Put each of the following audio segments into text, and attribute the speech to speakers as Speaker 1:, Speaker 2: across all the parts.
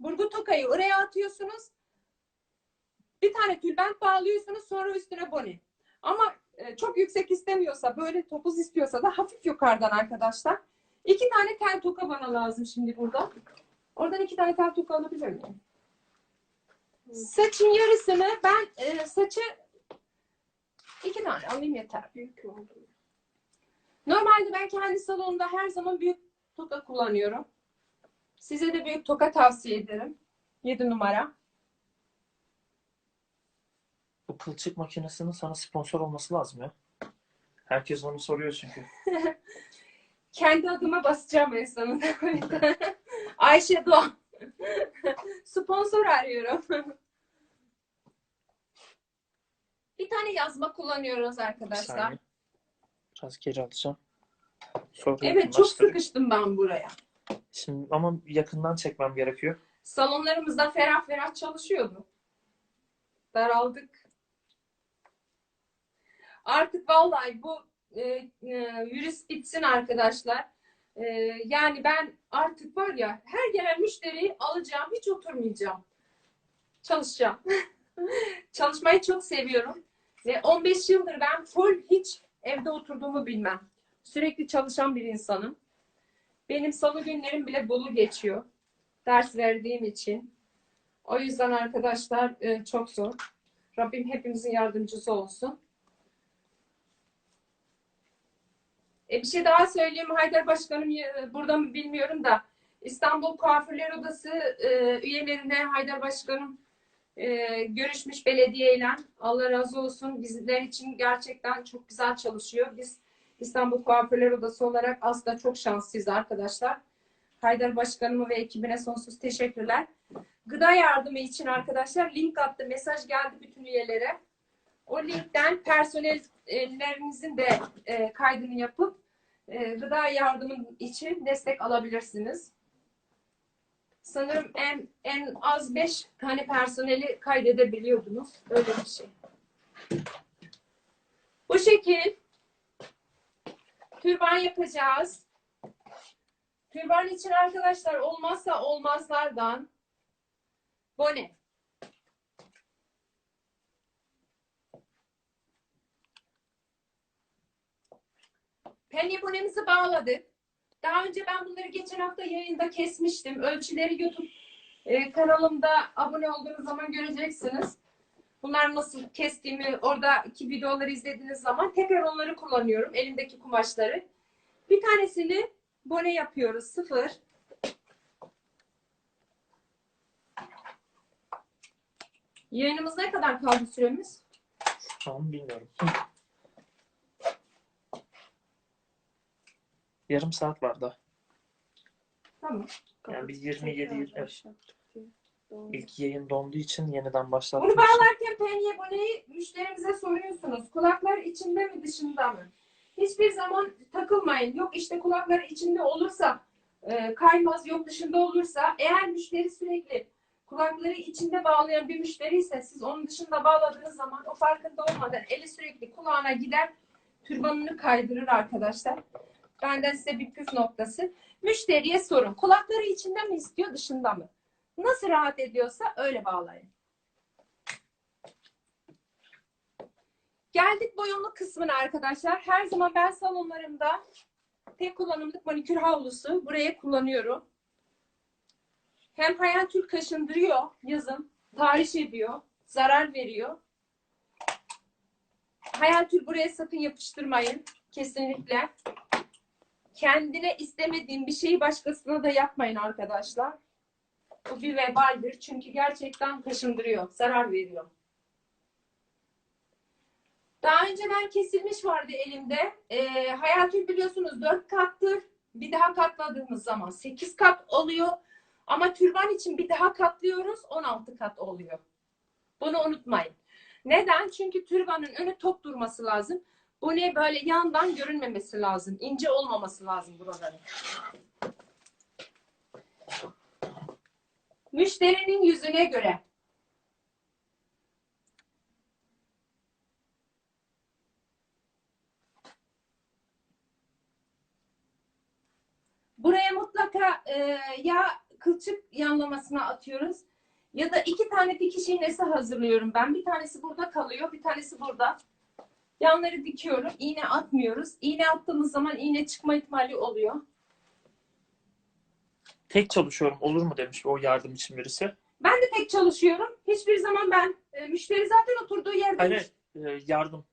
Speaker 1: Burgu tokayı oraya atıyorsunuz. Bir tane tülbent bağlıyorsunuz sonra üstüne bone. Ama e, çok yüksek istemiyorsa böyle topuz istiyorsa da hafif yukarıdan arkadaşlar. İki tane tel toka bana lazım şimdi burada. Oradan iki tane tel toka alabilir miyim? Saçın yarısını ben e, saçı iki tane alayım yeter.
Speaker 2: Büyük oldu.
Speaker 1: Normalde ben kendi salonumda her zaman büyük toka kullanıyorum. Size de büyük toka tavsiye ederim. 7 numara.
Speaker 3: Bu kılçık makinesinin sana sponsor olması lazım ya. Herkes onu soruyor çünkü.
Speaker 1: Kendi adıma basacağım en sonunda. Ayşe Doğan. Sponsor arıyorum. Bir tane yazma kullanıyoruz
Speaker 3: Bir
Speaker 1: arkadaşlar.
Speaker 3: saniye. Biraz geri alacağım. Sonra
Speaker 1: Evet çok sıkıştım ben buraya.
Speaker 3: Şimdi ama yakından çekmem gerekiyor.
Speaker 1: Salonlarımızda ferah ferah çalışıyordu. Daraldık. Artık vallahi bu e, e, virüs bitsin arkadaşlar. E, yani ben artık var ya her gelen müşteriyi alacağım. Hiç oturmayacağım. Çalışacağım. Çalışmayı çok seviyorum. Ve 15 yıldır ben full hiç evde oturduğumu bilmem. Sürekli çalışan bir insanım. Benim salı günlerim bile dolu geçiyor ders verdiğim için. O yüzden arkadaşlar e, çok zor. Rabbim hepimizin yardımcısı olsun. E, bir şey daha söyleyeyim. Haydar Başkanım e, burada mı bilmiyorum da İstanbul Kuaförler Odası e, üyelerine Haydar Başkanım e, görüşmüş belediyeyle. Allah razı olsun. Bizler için gerçekten çok güzel çalışıyor. Biz İstanbul Kuaförler Odası olarak aslında çok şanslıyız arkadaşlar. Haydar Başkanıma ve ekibine sonsuz teşekkürler. Gıda yardımı için arkadaşlar link attı. Mesaj geldi bütün üyelere. O linkten personellerinizin de e, kaydını yapıp e, gıda yardımı için destek alabilirsiniz. Sanırım en, en az 5 tane personeli kaydedebiliyordunuz. Öyle bir şey. Bu şekil türban yapacağız. Türban için arkadaşlar olmazsa olmazlardan bone. Penye bonemizi bağladık. Daha önce ben bunları geçen hafta yayında kesmiştim. Ölçüleri YouTube e, kanalımda abone olduğunuz zaman göreceksiniz. Bunlar nasıl kestiğimi oradaki videoları izlediğiniz zaman tekrar onları kullanıyorum. Elimdeki kumaşları. Bir tanesini bone yapıyoruz. Sıfır. Yayınımız ne kadar kaldı süremiz?
Speaker 3: Şu bilmiyorum. Yarım saat var daha.
Speaker 1: Tamam.
Speaker 3: Yani biz 27
Speaker 2: 25
Speaker 3: İlk yayın donduğu için yeniden başlattım.
Speaker 1: Bunu bağlarken penye boneyi müşterimize soruyorsunuz. Kulaklar içinde mi dışında mı? Hiçbir zaman takılmayın. Yok işte kulaklar içinde olursa e, kaymaz, yok dışında olursa eğer müşteri sürekli kulakları içinde bağlayan bir müşteri ise siz onun dışında bağladığınız zaman o farkında olmadan eli sürekli kulağına gider türbanını kaydırır arkadaşlar. Benden size bir püf noktası. Müşteriye sorun. Kulakları içinde mi istiyor dışında mı? Nasıl rahat ediyorsa öyle bağlayın. Geldik boyunlu kısmına arkadaşlar. Her zaman ben salonlarımda tek kullanımlık manikür havlusu buraya kullanıyorum. Hem hayal tül kaşındırıyor yazın. Tahriş ediyor. Zarar veriyor. Hayal tül buraya sakın yapıştırmayın. Kesinlikle. Kendine istemediğin bir şeyi başkasına da yapmayın arkadaşlar. Bu bir vebaldir. Çünkü gerçekten kaşındırıyor. Zarar veriyor. Daha önceden kesilmiş vardı elimde. Ee, hayatül biliyorsunuz 4 kattır. Bir daha katladığımız zaman 8 kat oluyor. Ama türban için bir daha katlıyoruz 16 kat oluyor. Bunu unutmayın. Neden? Çünkü türbanın önü top durması lazım. Bu ne böyle yandan görünmemesi lazım. İnce olmaması lazım buraların. Müşterinin yüzüne göre. Buraya mutlaka e, ya kılçık yanlamasına atıyoruz. Ya da iki tane dikiş iğnesi hazırlıyorum ben. Bir tanesi burada kalıyor, bir tanesi burada. Yanları dikiyorum, iğne atmıyoruz. İğne attığımız zaman iğne çıkma ihtimali oluyor.
Speaker 3: Tek çalışıyorum olur mu demiş o yardım için birisi.
Speaker 1: Ben de tek çalışıyorum. Hiçbir zaman ben e, müşteri zaten oturduğu yerde
Speaker 3: Hayır, e, yardım.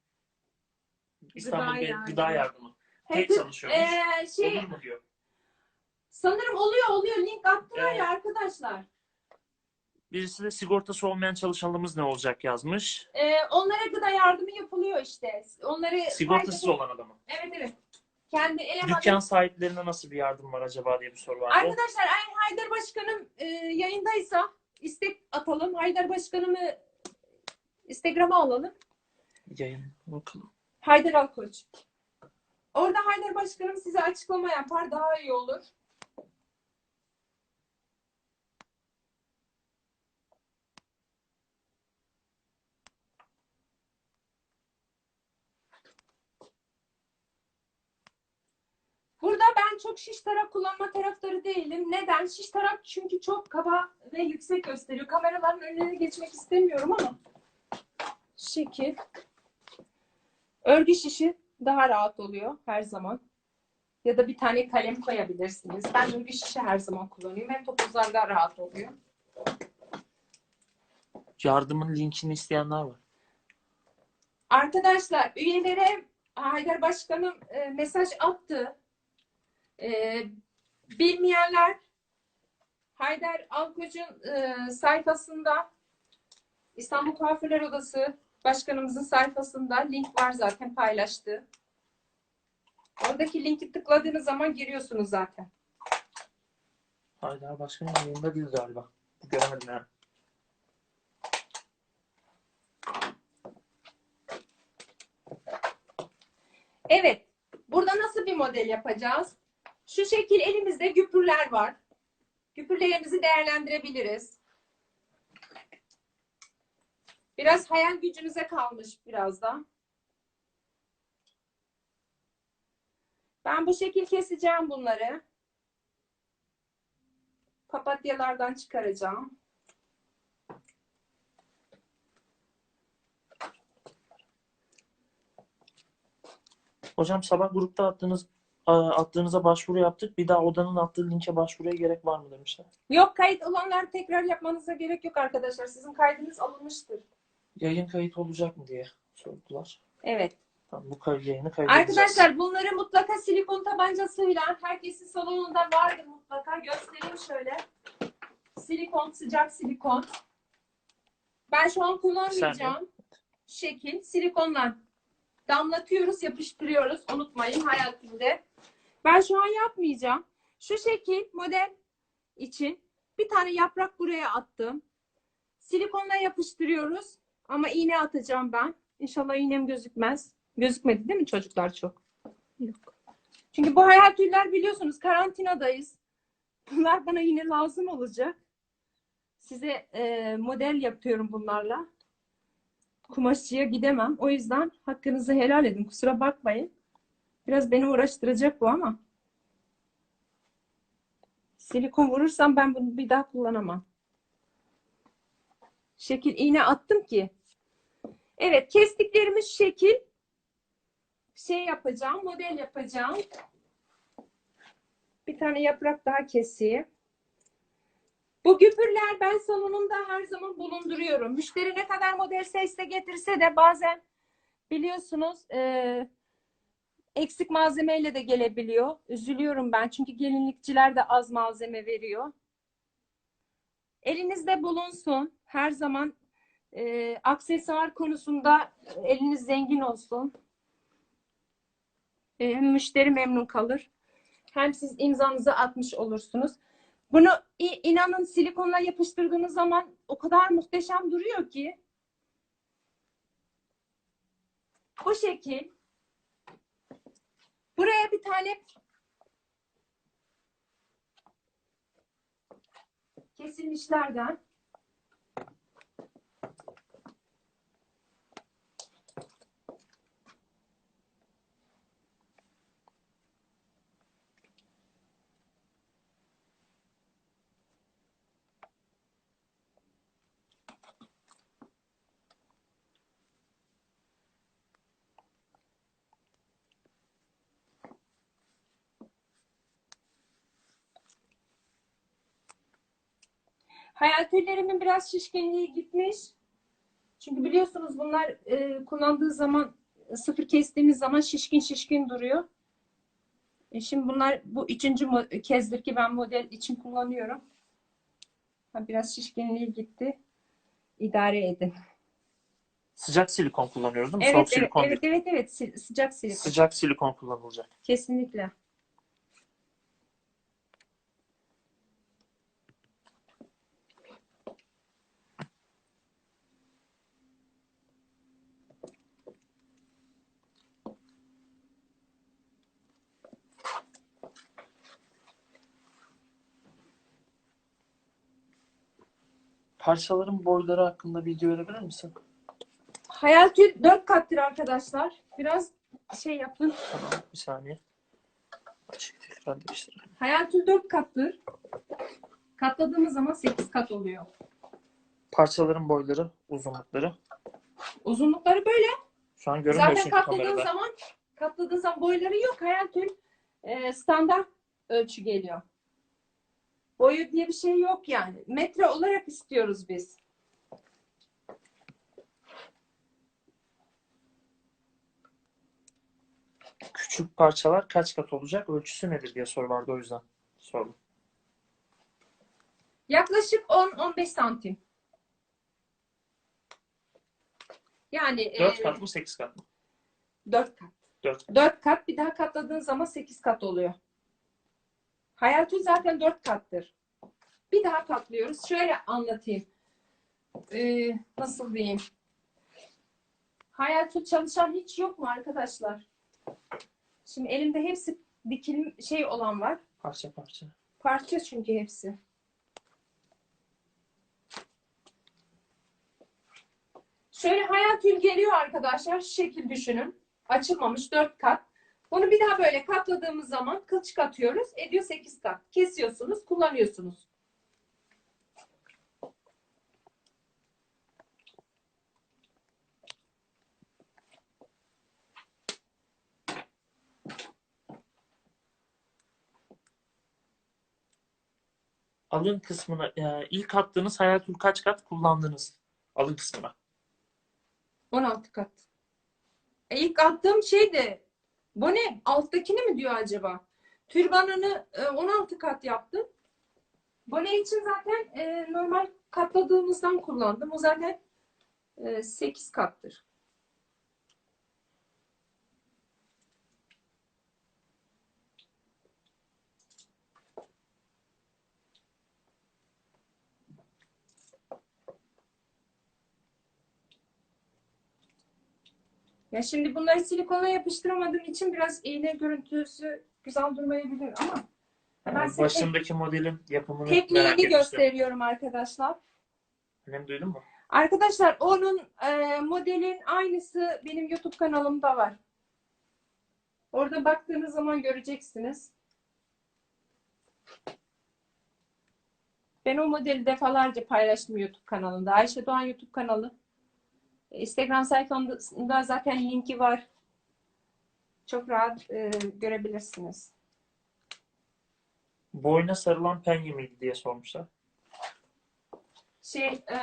Speaker 3: İstanbul
Speaker 1: Gıda
Speaker 3: Bey
Speaker 1: yardımı.
Speaker 3: gıda yardımı.
Speaker 1: Hep-
Speaker 3: Tek çalışıyormuş.
Speaker 1: e, şey
Speaker 3: Olur mu diyor.
Speaker 1: sanırım oluyor oluyor. Link attılar
Speaker 3: Evet.
Speaker 1: ya arkadaşlar.
Speaker 3: Birisi de sigortası olmayan çalışanımız ne olacak yazmış.
Speaker 1: E, onlara gıda yardımı yapılıyor işte. Onları
Speaker 3: Sigortasız olan adamı.
Speaker 1: Evet evet. Kendi elemanı.
Speaker 3: Dükkan sahiplerine nasıl bir yardım var acaba diye bir soru vardı.
Speaker 1: Arkadaşlar eğer Haydar Başkanım e, yayındaysa istek atalım. Haydar Başkanım'ı Instagram'a alalım.
Speaker 3: Yayın bakalım.
Speaker 1: Haydar Alkoç. Orada Haydar Başkanım size açıklama yapar. Daha iyi olur. Burada ben çok şiş tarak kullanma taraftarı değilim. Neden? Şiş tarak çünkü çok kaba ve yüksek gösteriyor. Kameraların önüne geçmek istemiyorum ama şekil. Örgü şişi daha rahat oluyor her zaman. Ya da bir tane kalem koyabilirsiniz. Ben örgü şişi her zaman kullanıyorum. Hem topuzlarda rahat oluyor.
Speaker 3: Yardımın linkini isteyenler var.
Speaker 1: Arkadaşlar üyelere Haydar Başkanım e, mesaj attı. E, bilmeyenler Haydar Alkoç'un e, sayfasında İstanbul Kuaförler Odası Başkanımızın sayfasında link var zaten paylaştı. Oradaki linki tıkladığınız zaman giriyorsunuz zaten.
Speaker 3: Haydar Başkan'ın yayında değil galiba. Göremedim yani.
Speaker 1: Evet. Burada nasıl bir model yapacağız? Şu şekil elimizde güpürler var. Güpürlerimizi değerlendirebiliriz. Biraz hayal gücünüze kalmış biraz da. Ben bu şekil keseceğim bunları. Papatyalardan çıkaracağım.
Speaker 3: Hocam sabah grupta attığınız attığınıza başvuru yaptık. Bir daha odanın attığı linke başvuruya gerek var mı demişler.
Speaker 1: Yok kayıt olanlar tekrar yapmanıza gerek yok arkadaşlar. Sizin kaydınız alınmıştır.
Speaker 3: Yayın kayıt olacak mı diye sordular.
Speaker 1: Evet.
Speaker 3: Tamam, bu yayını kaydedeceğiz.
Speaker 1: Arkadaşlar bunları mutlaka silikon tabancasıyla herkesin salonunda vardır mutlaka. Göstereyim şöyle. Silikon, sıcak silikon. Ben şu an kullanmayacağım. Şekil silikonla damlatıyoruz, yapıştırıyoruz. Unutmayın hayatımda. Ben şu an yapmayacağım. Şu şekil model için bir tane yaprak buraya attım. Silikonla yapıştırıyoruz. Ama iğne atacağım ben. İnşallah iğnem gözükmez. Gözükmedi değil mi çocuklar çok? Yok. Çünkü bu hayal tüyler biliyorsunuz karantinadayız. Bunlar bana yine lazım olacak. Size e, model yapıyorum bunlarla. Kumaşçıya gidemem. O yüzden hakkınızı helal edin. Kusura bakmayın. Biraz beni uğraştıracak bu ama. Silikon vurursam ben bunu bir daha kullanamam. Şekil iğne attım ki. Evet kestiklerimiz şekil şey yapacağım, model yapacağım. Bir tane yaprak daha keseyim. Bu güpürler ben salonumda her zaman bulunduruyorum. Müşteri ne kadar model sesle getirse de bazen biliyorsunuz e, eksik malzemeyle de gelebiliyor. Üzülüyorum ben çünkü gelinlikçiler de az malzeme veriyor. Elinizde bulunsun. Her zaman e, aksesuar konusunda eliniz zengin olsun. E, müşteri memnun kalır. Hem siz imzanızı atmış olursunuz. Bunu inanın silikonla yapıştırdığınız zaman o kadar muhteşem duruyor ki. Bu şekil. Buraya bir tane kesilmişlerden Hayal tüylerimin biraz şişkinliği gitmiş. Çünkü biliyorsunuz bunlar e, kullandığı zaman sıfır kestiğimiz zaman şişkin şişkin duruyor. E, şimdi bunlar bu üçüncü kezdir ki ben model için kullanıyorum. Ha, biraz şişkinliği gitti. İdare edin.
Speaker 3: Sıcak silikon kullanıyoruz değil mi?
Speaker 1: Evet,
Speaker 3: Soğuk
Speaker 1: evet,
Speaker 3: silikon
Speaker 1: evet,
Speaker 3: değil.
Speaker 1: evet, evet. Sıcak silikon.
Speaker 3: Sıcak silikon kullanılacak.
Speaker 1: Kesinlikle.
Speaker 3: Parçaların boyları hakkında bilgi verebilir misin?
Speaker 1: Hayal tüy 4 kattır arkadaşlar. Biraz şey yapın.
Speaker 3: Tamam, bir saniye. Açık tekrar değiştirelim.
Speaker 1: Hayal tüy 4 kattır. Katladığımız zaman 8 kat oluyor.
Speaker 3: Parçaların boyları, uzunlukları.
Speaker 1: Uzunlukları böyle.
Speaker 3: Şu an görünmüyor
Speaker 1: Zaten
Speaker 3: çünkü
Speaker 1: katladığın
Speaker 3: kamerada.
Speaker 1: zaman katladığın zaman boyları yok. Hayal tüy e, standart ölçü geliyor. Boyu diye bir şey yok yani. Metre olarak istiyoruz biz.
Speaker 3: Küçük parçalar kaç kat olacak? Ölçüsü nedir diye soru vardı o yüzden sordum.
Speaker 1: Yaklaşık 10-15 santim. Yani
Speaker 3: 4
Speaker 1: e,
Speaker 3: kat mı 8 kat mı?
Speaker 1: 4 kat.
Speaker 3: 4
Speaker 1: 4 kat bir daha katladığın zaman 8 kat oluyor. Hayal tüy zaten 4 kattır. Bir daha katlıyoruz. Şöyle anlatayım. Ee, nasıl diyeyim? Hayal tüy çalışan hiç yok mu arkadaşlar? Şimdi elimde hepsi dikilim şey olan var.
Speaker 3: parça parça.
Speaker 1: Parça çünkü hepsi. Şöyle hayal tül geliyor arkadaşlar. Şu şekil düşünün. Açılmamış 4 kat. Bunu bir daha böyle katladığımız zaman kılçık atıyoruz. Ediyor 8 kat. Kesiyorsunuz, kullanıyorsunuz.
Speaker 3: Alın kısmına e, ilk attığınız hayal tül kaç kat kullandınız? Alın kısmına.
Speaker 1: 16 kat. E ilk attığım şey de bu ne? Alttakini mi diyor acaba? Türbanını e, 16 kat yaptım. Bone için zaten e, normal katladığımızdan kullandım. O zaten e, 8 kattır. Ya şimdi bunları silikona yapıştıramadığım için biraz iğne görüntüsü güzel durmayabilir ama ben size
Speaker 3: başındaki modelin yapımını
Speaker 1: tekniğini
Speaker 3: merak
Speaker 1: gösteriyorum arkadaşlar.
Speaker 3: Annem duydun mu?
Speaker 1: Arkadaşlar onun e, modelin aynısı benim YouTube kanalımda var. Orada baktığınız zaman göreceksiniz. Ben o modeli defalarca paylaştım YouTube kanalında. Ayşe Doğan YouTube kanalı. Instagram sayfamda zaten linki var. Çok rahat e, görebilirsiniz.
Speaker 3: Boyuna sarılan penye miydi diye sormuşlar.
Speaker 1: Şey, e,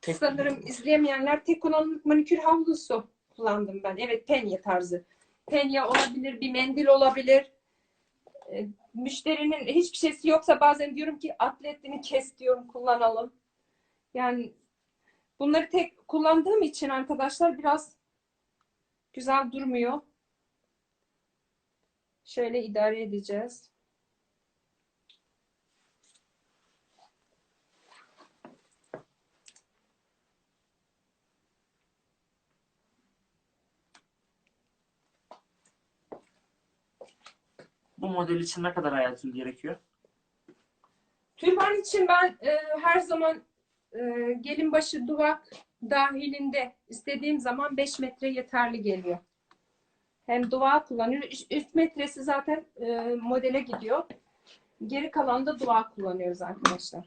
Speaker 3: Tek-
Speaker 1: sanırım izleyemeyenler tek kullanımlık manikür havlusu kullandım ben. Evet penye tarzı. Penye olabilir, bir mendil olabilir. E, müşterinin hiçbir şeysi yoksa bazen diyorum ki atletini kes diyorum kullanalım. Yani bunları tek kullandığım için arkadaşlar biraz güzel durmuyor. Şöyle idare edeceğiz.
Speaker 3: Bu model için ne kadar hayal tül gerekiyor?
Speaker 1: Türban için ben e, her zaman e, gelin başı duvak dahilinde istediğim zaman 5 metre yeterli geliyor. Hem duvağı kullanıyoruz. 3 metresi zaten e, modele gidiyor. Geri kalan da duvağı kullanıyoruz arkadaşlar.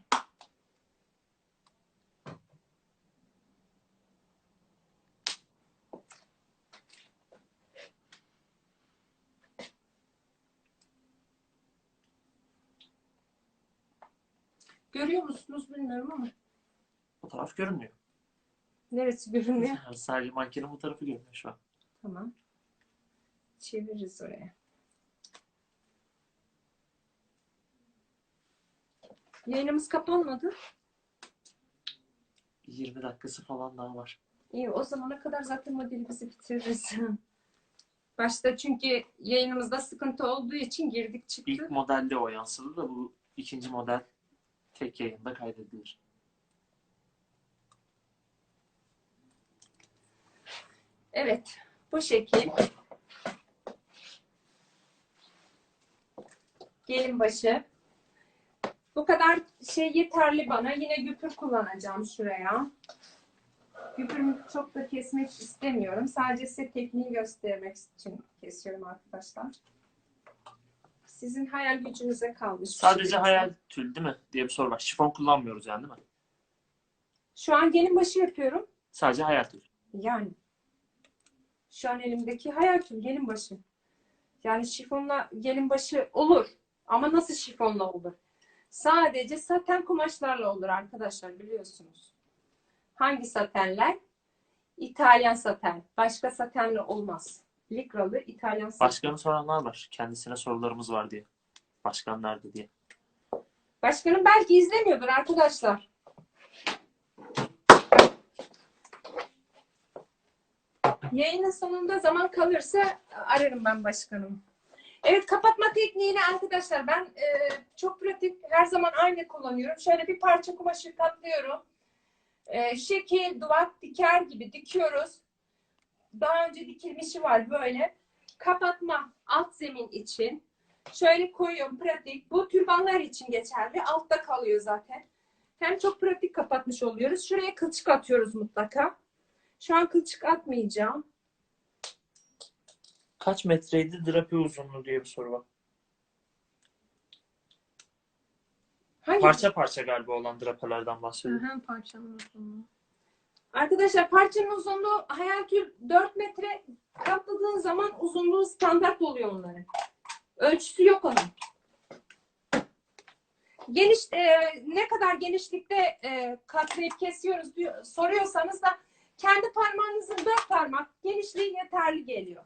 Speaker 1: Görüyor musunuz bilmiyorum ama.
Speaker 3: Fotoğraf görünmüyor.
Speaker 1: Neresi görünmüyor?
Speaker 3: Sadece mankenin fotoğrafı görünüyor şu an.
Speaker 1: Tamam. Çeviririz oraya. Yayınımız kapanmadı.
Speaker 3: 20 dakikası falan daha var.
Speaker 1: İyi o zamana kadar zaten modelimizi bitiririz. Başta çünkü yayınımızda sıkıntı olduğu için girdik çıktı.
Speaker 3: İlk modelde o yansıdı da bu ikinci model tek yayında kaydedilir.
Speaker 1: Evet. Bu şekil. Gelin başı. Bu kadar şey yeterli bana. Yine güpür kullanacağım şuraya. Güpürümü çok da kesmek istemiyorum. Sadece size tekniği göstermek için kesiyorum arkadaşlar. Sizin hayal gücünüze kalmış.
Speaker 3: Sadece
Speaker 1: şey.
Speaker 3: hayal tül değil mi diye bir soru var. Şifon kullanmıyoruz yani değil mi?
Speaker 1: Şu an gelin başı yapıyorum.
Speaker 3: Sadece hayal tül.
Speaker 1: Yani. Şu an elimdeki hayal tül gelin başı. Yani şifonla gelin başı olur. Ama nasıl şifonla olur? Sadece saten kumaşlarla olur arkadaşlar biliyorsunuz. Hangi satenler? İtalyan saten. Başka satenle olmaz. Likralı İtalyan saten.
Speaker 3: Başkanı soranlar var. Kendisine sorularımız var diye. Başkan nerede diye.
Speaker 1: Başkanım belki izlemiyordur arkadaşlar. Yayının sonunda zaman kalırsa ararım ben başkanım. Evet kapatma tekniğini arkadaşlar ben e, çok pratik her zaman aynı kullanıyorum. Şöyle bir parça kumaşı katlıyorum. E, şekil, duvak, diker gibi dikiyoruz. Daha önce dikilmişi var böyle. Kapatma alt zemin için. Şöyle koyuyorum pratik. Bu türbanlar için geçerli. Altta kalıyor zaten. Hem çok pratik kapatmış oluyoruz. Şuraya kılçık atıyoruz mutlaka. Şu an kılçık atmayacağım.
Speaker 3: Kaç metreydi drape uzunluğu diye bir soru var.
Speaker 1: Hangi?
Speaker 3: Parça parça galiba olan drapelerden bahsediyor.
Speaker 1: Hı hı, parçanın uzunluğu. Arkadaşlar parçanın uzunluğu hayal tül 4 metre katladığın zaman uzunluğu standart oluyor onların. Ölçüsü yok onun. Geniş e, ne kadar genişlikte e, katlayıp kesiyoruz diyor, soruyorsanız da kendi parmağınızın dört parmak genişliği yeterli geliyor.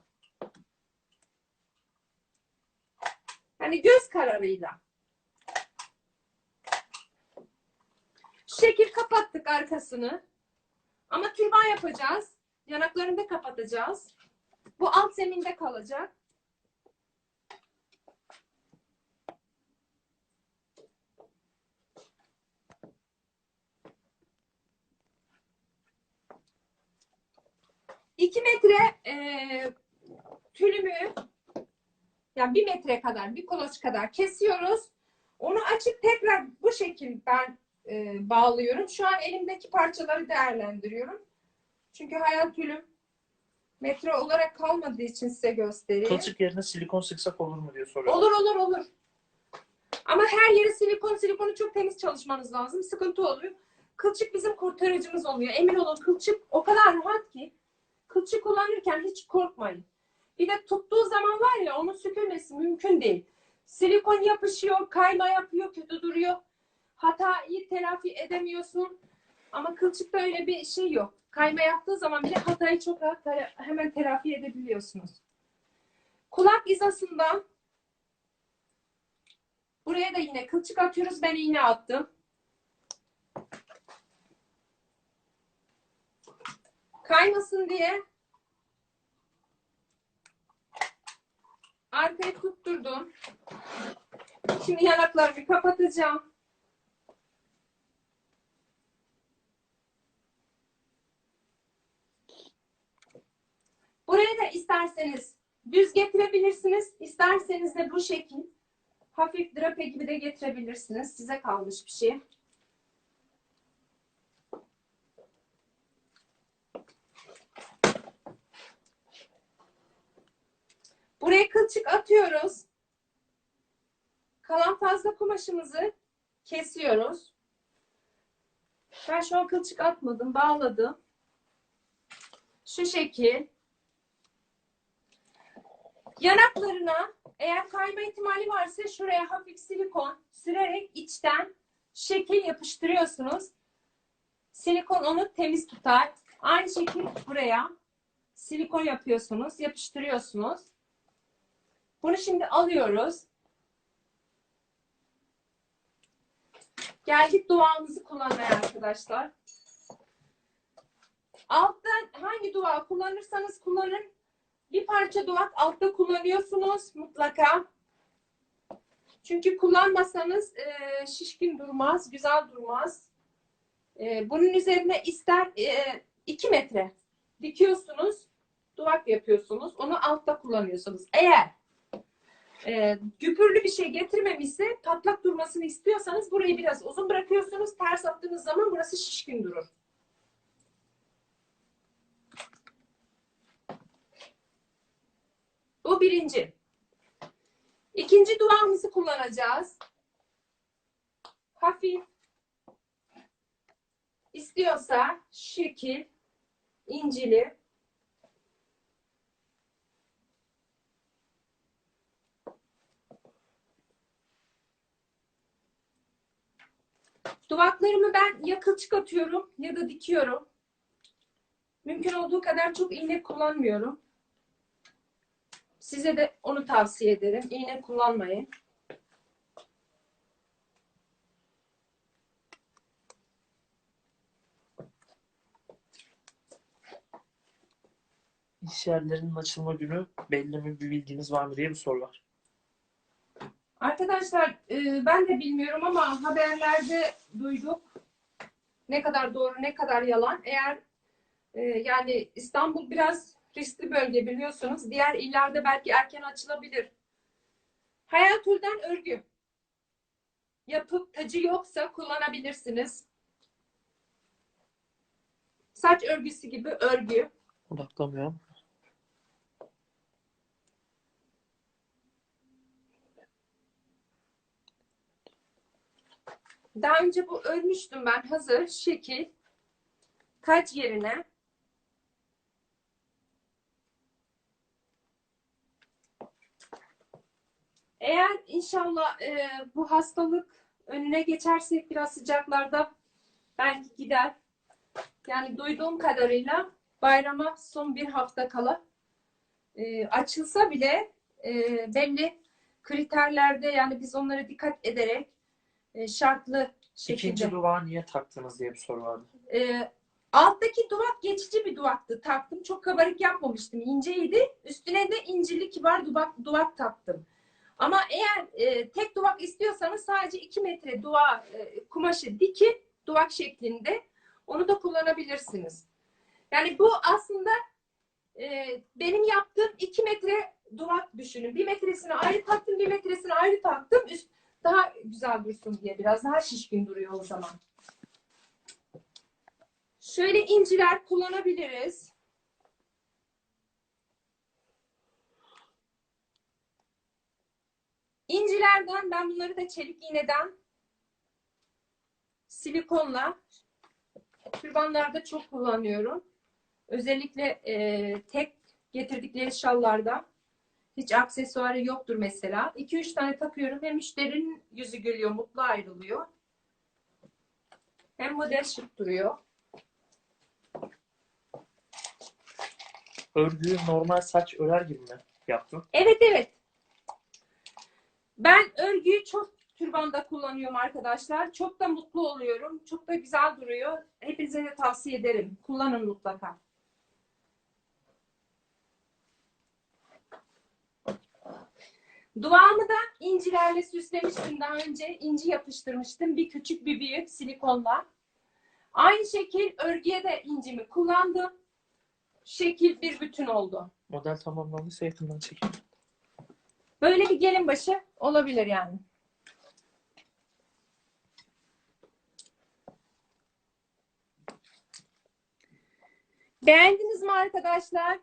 Speaker 1: Yani göz kararıyla. Şu şekil kapattık arkasını. Ama türban yapacağız. Yanaklarını da kapatacağız. Bu alt zeminde kalacak. İki metre e, tülümü yani bir metre kadar, bir koloç kadar kesiyoruz. Onu açıp tekrar bu şekil ben e, bağlıyorum. Şu an elimdeki parçaları değerlendiriyorum. Çünkü hayal tülüm metre olarak kalmadığı için size göstereyim.
Speaker 3: Kılçık yerine silikon sıksak olur mu diye soruyor.
Speaker 1: Olur olur olur. Ama her yeri silikon, silikonu çok temiz çalışmanız lazım. Sıkıntı oluyor. Kılçık bizim kurtarıcımız oluyor. Emin olun kılçık o kadar rahat ki kılçık kullanırken hiç korkmayın. Bir de tuttuğu zaman var ya onun sökülmesi mümkün değil. Silikon yapışıyor, kayma yapıyor, kötü duruyor. Hatayı telafi edemiyorsun. Ama kılçıkta öyle bir şey yok. Kayma yaptığı zaman bile hatayı çok rahat hemen telafi edebiliyorsunuz. Kulak hizasında buraya da yine kılçık atıyoruz. Ben iğne attım. Kaymasın diye arkayı tutturdum. Şimdi yanaklarımı kapatacağım. Buraya da isterseniz düz getirebilirsiniz. İsterseniz de bu şekil hafif drape gibi de getirebilirsiniz. Size kalmış bir şey. Buraya kılçık atıyoruz. Kalan fazla kumaşımızı kesiyoruz. Ben şu an kılçık atmadım, bağladım. Şu şekil. Yanaklarına eğer kayma ihtimali varsa şuraya hafif silikon sürerek içten şekil yapıştırıyorsunuz. Silikon onu temiz tutar. Aynı şekil buraya silikon yapıyorsunuz, yapıştırıyorsunuz. Bunu şimdi alıyoruz. Geldik duvağımızı kullanmaya arkadaşlar. Alttan hangi duvağı kullanırsanız kullanın. Bir parça duvak altta kullanıyorsunuz mutlaka. Çünkü kullanmasanız e, şişkin durmaz, güzel durmaz. E, bunun üzerine ister 2 metre dikiyorsunuz, duvak yapıyorsunuz. Onu altta kullanıyorsunuz. Eğer e, güpürlü bir şey getirmemişse patlak durmasını istiyorsanız burayı biraz uzun bırakıyorsunuz. Ters attığınız zaman burası şişkin durur. Bu birinci. İkinci duamızı kullanacağız. Hafif istiyorsa şekil, incili Duvaklarımı ben ya kılçık atıyorum ya da dikiyorum. Mümkün olduğu kadar çok iğne kullanmıyorum. Size de onu tavsiye ederim. İğne kullanmayın.
Speaker 3: İş yerlerinin açılma günü belli mi bir bilginiz var mı diye bir soru var.
Speaker 1: Arkadaşlar e, ben de bilmiyorum ama haberlerde duyduk. Ne kadar doğru ne kadar yalan. Eğer e, yani İstanbul biraz riskli bölge biliyorsunuz. Diğer illerde belki erken açılabilir. Hayal tülden örgü. Yapıp tacı yoksa kullanabilirsiniz. Saç örgüsü gibi örgü.
Speaker 3: Odaklamıyorum.
Speaker 1: Daha önce bu örmüştüm ben hazır şekil. Taç yerine Eğer inşallah e, bu hastalık önüne geçersek biraz sıcaklarda belki gider. Yani duyduğum kadarıyla bayrama son bir hafta kala e, açılsa bile e, belli kriterlerde yani biz onlara dikkat ederek e, şartlı şekilde.
Speaker 3: İkinci duvağı niye taktınız diye bir soru vardı.
Speaker 1: E, alttaki duvak geçici bir duvaktı taktım. Çok kabarık yapmamıştım. inceydi. Üstüne de incili kibar duvak, duvak taktım. Ama eğer e, tek duvak istiyorsanız sadece 2 metre duva e, kumaşı dikin duvak şeklinde onu da kullanabilirsiniz. Yani bu aslında e, benim yaptığım 2 metre duvak düşünün. Bir metresini ayrı taktım, bir metresini ayrı taktım. Üst, daha güzel dursun diye biraz daha şişkin duruyor o zaman. Şöyle inciler kullanabiliriz. İncilerden ben bunları da çelik iğneden silikonla türbanlarda çok kullanıyorum. Özellikle e, tek getirdikleri şallarda hiç aksesuarı yoktur mesela. 2-3 tane takıyorum. Hem müşterinin yüzü gülüyor, mutlu ayrılıyor. Hem model şık duruyor.
Speaker 3: Örgüyü normal saç örer gibi mi yaptın?
Speaker 1: Evet evet. Ben örgüyü çok türbanda kullanıyorum arkadaşlar. Çok da mutlu oluyorum. Çok da güzel duruyor. Hepinize de tavsiye ederim. Kullanın mutlaka. Duvağımı da incilerle süslemiştim daha önce. İnci yapıştırmıştım. Bir küçük bir büyük silikonla. Aynı şekil örgüye de incimi kullandım. Şekil bir bütün oldu.
Speaker 3: Model tamamlandıysa yakından çekin.
Speaker 1: Böyle bir gelin başı olabilir yani. Beğendiniz mi arkadaşlar?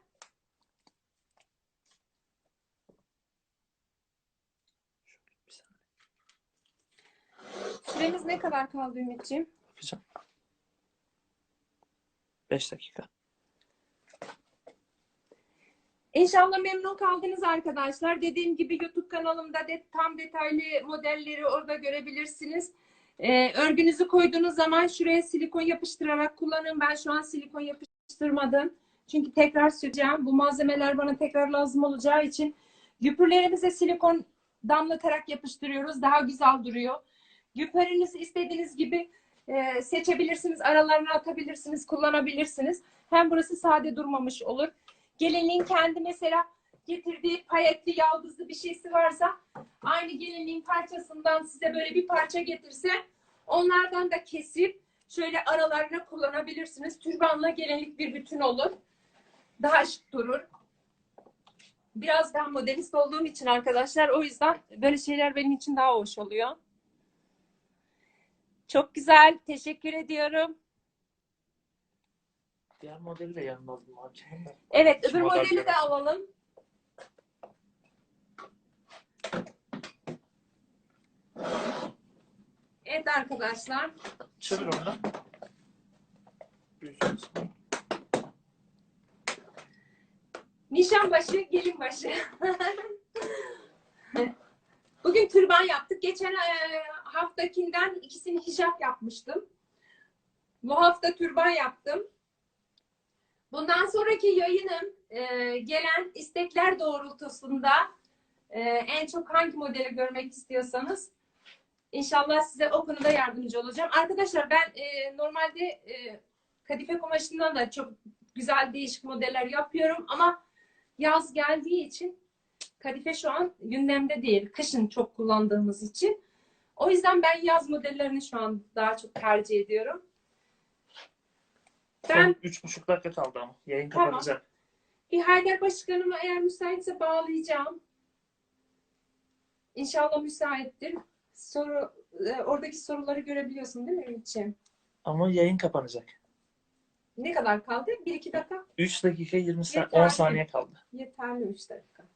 Speaker 1: Süremiz ne kadar kaldı Ümitciğim?
Speaker 3: bakacağım. 5 dakika.
Speaker 1: İnşallah memnun kaldınız arkadaşlar. Dediğim gibi YouTube kanalımda de tam detaylı modelleri orada görebilirsiniz. Ee, örgünüzü koyduğunuz zaman şuraya silikon yapıştırarak kullanın. Ben şu an silikon yapıştırmadım. Çünkü tekrar süreceğim. Bu malzemeler bana tekrar lazım olacağı için güpürlerimize silikon damlatarak yapıştırıyoruz. Daha güzel duruyor. Güpürünüzü istediğiniz gibi e, seçebilirsiniz. Aralarına atabilirsiniz. Kullanabilirsiniz. Hem burası sade durmamış olur. Gelinliğin kendi mesela getirdiği payetli yaldızlı bir şeysi varsa aynı gelinliğin parçasından size böyle bir parça getirse onlardan da kesip şöyle aralarına kullanabilirsiniz. Türbanla gelinlik bir bütün olur. Daha şık durur. Biraz daha modernist olduğum için arkadaşlar o yüzden böyle şeyler benim için daha hoş oluyor. Çok güzel. Teşekkür ediyorum.
Speaker 3: Diğer modeli de yanına aldım.
Speaker 1: Evet, öbür
Speaker 3: model
Speaker 1: modeli de alalım. Evet arkadaşlar.
Speaker 3: Çevir onu.
Speaker 1: Nişan başı, gelin başı. Bugün türban yaptık. Geçen e, haftakinden ikisini hicap yapmıştım. Bu hafta türban yaptım. Bundan sonraki yayınım e, gelen istekler doğrultusunda e, en çok hangi modeli görmek istiyorsanız inşallah size o konuda yardımcı olacağım. Arkadaşlar ben e, normalde e, kadife kumaşından da çok güzel değişik modeller yapıyorum ama yaz geldiği için kadife şu an gündemde değil. Kışın çok kullandığımız için. O yüzden ben yaz modellerini şu an daha çok tercih ediyorum. Ben
Speaker 3: Son üç buçuk dakika kaldı ama. Yayın
Speaker 1: Tamam.
Speaker 3: kapanacak.
Speaker 1: bir Haydar Başkanıma eğer müsaitse bağlayacağım. İnşallah müsaittir. Soru, e, oradaki soruları görebiliyorsun değil mi Ümit'ciğim?
Speaker 3: Ama yayın kapanacak.
Speaker 1: Ne kadar kaldı? 1-2 dakika.
Speaker 3: 3 dakika 20 sa-
Speaker 1: Yeter.
Speaker 3: 10 saniye kaldı.
Speaker 1: Yeterli 3 dakika.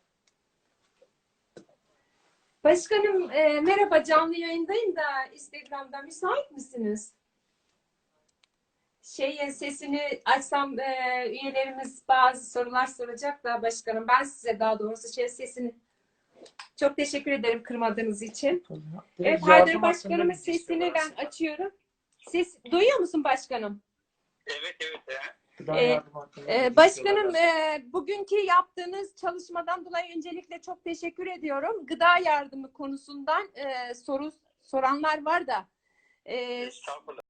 Speaker 1: Başkanım e, merhaba canlı yayındayım da Instagram'da müsait misiniz? Şey sesini açsam e, üyelerimiz bazı sorular soracak da başkanım ben size daha doğrusu şey sesini çok teşekkür ederim kırmadığınız için. Evet Haydar Başkanımın sesini ben açıyorum. Ses duyuyor musun başkanım?
Speaker 2: Evet evet. ya.
Speaker 3: Gıda
Speaker 1: Ee,
Speaker 3: bilgi
Speaker 1: başkanım e, bugünkü yaptığınız çalışmadan dolayı öncelikle çok teşekkür ediyorum. Gıda yardımı konusundan e, soru soranlar var da e.